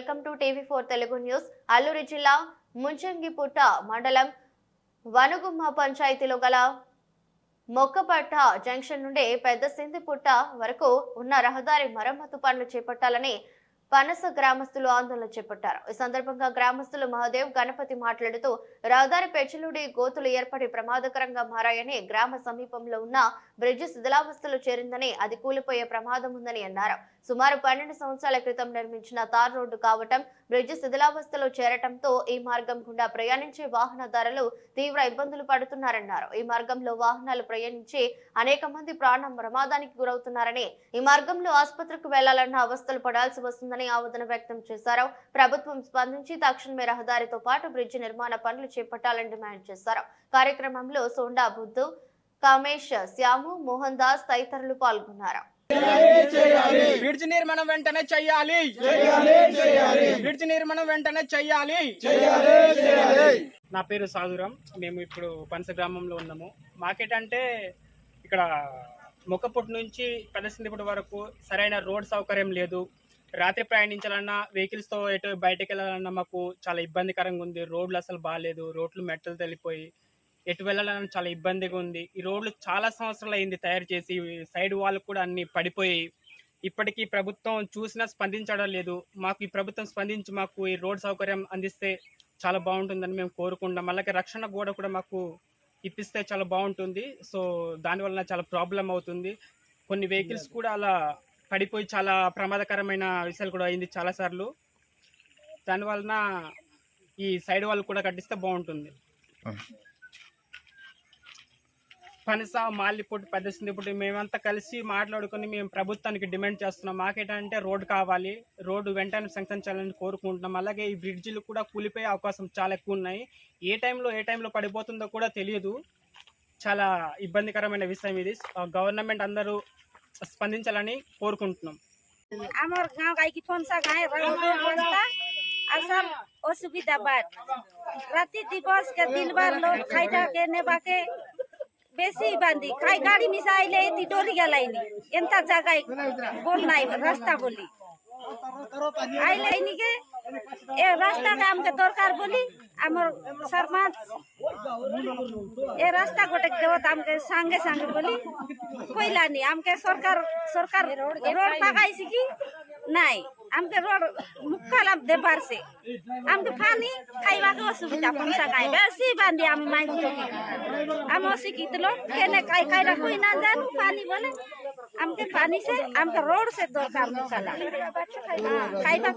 Welcome to TV four Telugu news. Alluri జిల్లా ముంచంగిపుట్ట మండలం వనుగుమ్మ పంచాయతీలో గల మొక్కపట్ట జంక్షన్ నుండి పెద్ద సింధిపుట్ట వరకు ఉన్న రహదారి మరమ్మతు పనులు చేపట్టాలని పనస గ్రామస్తులు ఆందోళన చేపట్టారు. ఈ సందర్భంగా గ్రామస్తులు మహాదేవ్ గణపతి మాట్లాడుతూ రహదారి పెచ్చులుడి గోతులు ఏర్పడి ప్రమాదకరంగా మారాయని గ్రామ సమీపంలో ఉన్న బ్రిడ్జి శిథిలావస్థలో చేరిందని అది కూలిపోయే ప్రమాదం ఉందని అన్నారు. సుమారు పన్నెండు సంవత్సరాల క్రితం నిర్మించిన తార్ రోడ్డు కావటం బ్రిడ్జి శిథిలావస్థలో చేరటంతో ఈ మార్గం గుండా ప్రయాణించే వాహనదారులు తీవ్ర ఇబ్బందులు పడుతున్నారన్నారు. ఈ మార్గంలో వాహనాలు ప్రయాణించి అనేక మంది ప్రాణం ప్రమాదానికి గురవుతున్నారని ఈ మార్గంలో ఆసుపత్రికి వెళ్ళాలన్న అవస్థలు పడాల్సి వస్తుందని ఆవేదన వ్యక్తం చేశారు. ప్రభుత్వం స్పందించి తక్షణమే రహదారితో పాటు బ్రిడ్జి నిర్మాణ పనులు చేపట్టాలని డిమాండ్ చేశారు. కార్యక్రమంలో సోండా బుద్ధు కామేష్ శ్యాము మోహన్ దాస్ తదితరులు పాల్గొన్నారు. బ్రిడ్జ్ నిర్మాణం వెంటనే చెయ్యాలి బ్రిడ్జ్ నిర్మాణం వెంటనే చెయ్యాలి నా పేరు సాధురాం మేము ఇప్పుడు పనస గ్రామంలో ఉన్నాము. మార్కెట్ అంటే ఇక్కడ మొక్కపుట్టు నుంచి పెదసిందిపుట్టు వరకు సరైన రోడ్ సౌకర్యం లేదు. రాత్రి ప్రయాణించాలన్నా వెహికల్స్తో ఎటు బయటకు వెళ్ళాలన్నా మాకు చాలా ఇబ్బందికరంగా ఉంది. రోడ్లు అసలు బాగాలేదు రోడ్లు మెట్టలు తెలిపోయి ఎటు వెళ్ళాలన్నా చాలా ఇబ్బందిగా ఉంది. ఈ రోడ్లు చాలా సంవత్సరాలు అయింది తయారు చేసి సైడ్ వాళ్ళు కూడా అన్ని పడిపోయి ఇప్పటికీ ప్రభుత్వం చూసినా స్పందించడం లేదు. మాకు ఈ ప్రభుత్వం స్పందించి మాకు ఈ రోడ్ సౌకర్యం అందిస్తే చాలా బాగుంటుందని మేము కోరుకుంటాం అలాగే రక్షణ గోడ కూడా మాకు ఇప్పిస్తే చాలా బాగుంటుంది. సో దానివల్ల చాలా ప్రాబ్లం అవుతుంది. కొన్ని వెహికల్స్ కూడా అలా పడిపోయి చాలా ప్రమాదకరమైన విషయాలు కూడా అయింది చాలాసార్లు దానివలన ఈ సైడ్ వాళ్ళు కూడా కట్టిస్తే బాగుంటుంది. పనస మాలిపుట్టు పెద్ద సిందిపుట్టు మేమంతా కలిసి మాట్లాడుకొని మేము ప్రభుత్వానికి డిమాండ్ చేస్తున్నాం. మాకేంటంటే రోడ్ కావాలి రోడ్డు వెంటనే శాంక్షన్ చేయాలని కోరుకుంటున్నాం. అలాగే ఈ బ్రిడ్జిలు కూడా కూలిపోయే అవకాశం చాలా ఎక్కువ ఉన్నాయి. ఏ టైంలో ఏ టైంలో పడిపోతుందో కూడా తెలియదు. చాలా ఇబ్బందికరమైన విషయం ఇది. గవర్నమెంట్ అందరూ స్పందించాలని కోరుకుంటున్నాం. আমার গাঁও গাইকি ফোনসা গায়ে রাস্তা আসাম অসুবিধাবাদ রাতি দিবস কে দিনবার লোক খাইটা কে নেবাকে বেশি বান্ধি খাই গাড়ি মিশাইলে এটি ডরি গেলাইনি। এনতা জায়গায় বল নাই, রাস্তা বলি। আইলাইনি কে এ রাস্তাকে আমাকে দরকার বলি, আমার সরমাজ এ রাস্তা গোটে দেবত আমাকে সাঙ্গে সাঙ্গে বলি কইলানি আমাকে সরকার সরকার রোড পাকাইছি কি? নাই, আমাকে রোড মুখালাম দেবার সে আমাকে পানি খাইবাকে অসুবিধা পয়সা খাই বেশি বান্ধি আমি থাকি আমি অশিক্ষিত লোক, কেনে খাই খাইরা কই না জানো? পানি বলে, আমাকে পানি সে আমাকে রোড সে দরকার মুখালা খাইবা